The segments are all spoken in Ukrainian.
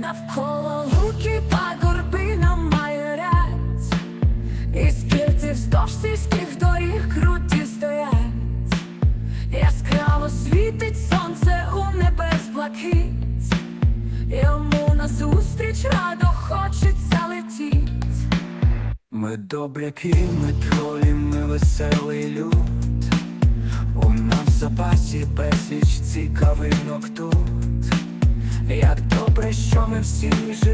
Навколо луки пагорби нам майорять, і скільки вздовж сільських доріг круті стоять, яскраво світить сонце у небес блакить, йому назустріч радо хочеться летіть. Ми добряки, ми тролі, ми веселий люд. У нас в запасі безліч цікавинок тут. Як добре, що ми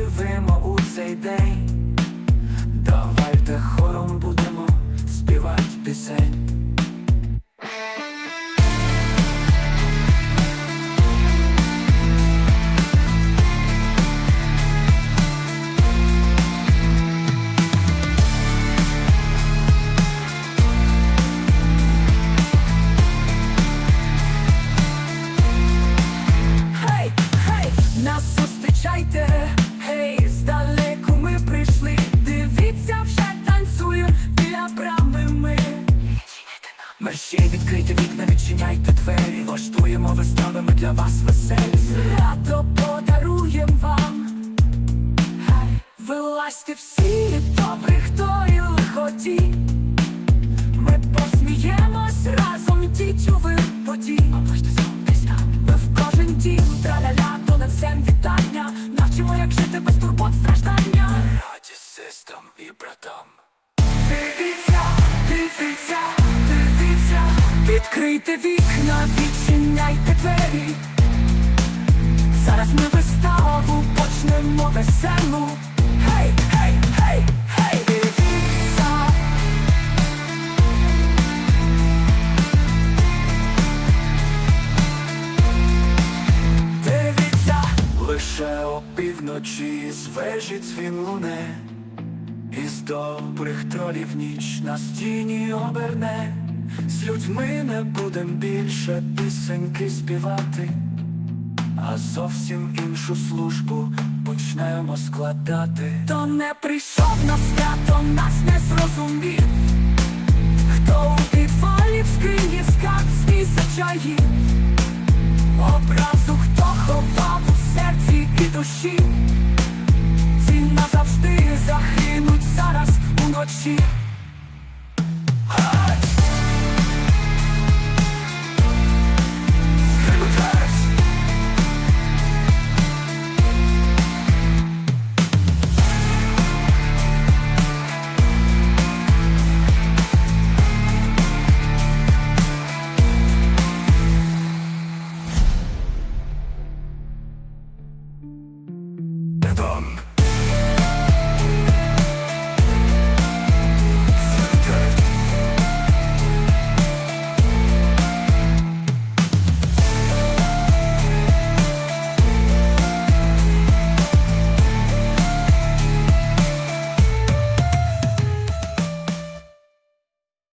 для вас веселі. Радо подаруєм вам. Вилазьте всі, добрі, хто і лиходій. Ми посміємось разом, йдіть у виподі. Ми в кожен дім, траля-ля, то не всем вітання. Навчимо, як жити без турбот страждання. Раді систем і братам. Дивіться, дивіться, дивіться, відкрийте вікна, відчиняйте двері. Зараз ми виставу почнемо веселу. Гей, гей, гей, гей, дивіться. Дивіться, Лише опівночі з вежі дзвін луне, із добрих тролів ніч на стіні оберне, з людьми не будем більше пісеньки співати, а зовсім іншу службу почнемо складати. хто не прийшов на свято, нас не зрозумів. Хто у підвалі в скрині скарб зачаїв Образу хто ховав у серці і душі Ці назавжди загинуть зараз уночі